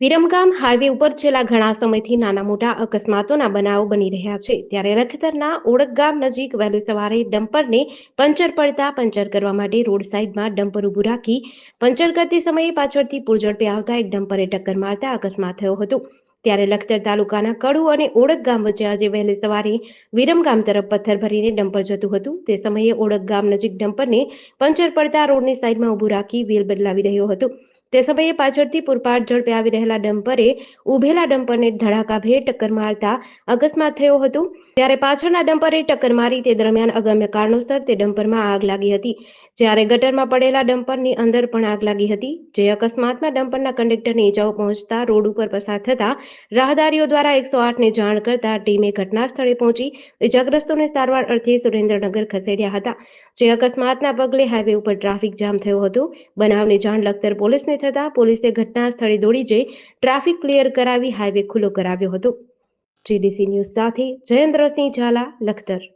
Viramgam highway ઉપર છેલ્લા ઘણા સમયથી નાના મોટા અકસ્માતોના બનાવો બની રહ્યા છે. ત્યારે લખતરના ઓળખગામ નજીક વહેલી સવારે ડમ્પરને પંચર પડતા પંચર કરવા માટે રોડ સાઈડમાં ડમ્પર ઊભું રાખી પંચર કરતી સમયે પાછળથી પૂરઝડપે આવતા એક ડમ્પરે ટક્કર મારતા અકસ્માત થયો હતો. ત્યારે લખતર તાલુકાના કડુ અને ઓળખ ગામ વચ્ચે આજે વહેલી સવારે વિરમગામ તરફ પથ્થર ભરીને ડમ્પર જતું હતું. તે સમયે ઓળખ ગામ નજીક ડમ્પરને પંચર પડતા રોડની સાઈડમાં ઊભું રાખી વ્હીલ બદલાવી રહ્યો હતો. તે સમયે પાછળથી પૂરપાટ ઝડપે આવી રહેલા ડમ્પરે ઉભેલા ડમ્પરને ધડાકાભેર ટક્કર મારતા અકસ્માત થયો હતો. ત્યારે પાછળના ડમ્પરે ટક્કર મારી તે દરમિયાન અગમ્ય કારણોસર તે ડમ્પરમાં આગ લાગી હતી. જ્યારે ગટરમાં પડેલા ડમ્પરની અંદર પણ આગ લાગી હતી. જે અકસ્માતમાં ડમ્પરના કંડક્ટરને ઈજાઓ પહોંચતા રોડ ઉપર પસાર થતા રાહદારીઓ દ્વારા એકસો આઠને જાણ કરતા ટીમે ઘટના સ્થળે પહોંચી ઇજાગ્રસ્તોને સારવાર અર્થે સુરેન્દ્રનગર ખસેડ્યા હતા. જે અકસ્માતના પગલે હાઈવે ઉપર ટ્રાફિક જામ થયો હતો. બનાવની જાણ લખતર પોલીસને થતાં પોલીસે ઘટના સ્થળે દોડી જઈ ટ્રાફિક ક્લિયર કરાવી હાઈવે ખુલ્લો કરાવ્યો હતો. જીડીસી ન્યૂઝ સાથે જયેન્દ્રસિંહ ઝાલા, લખતર.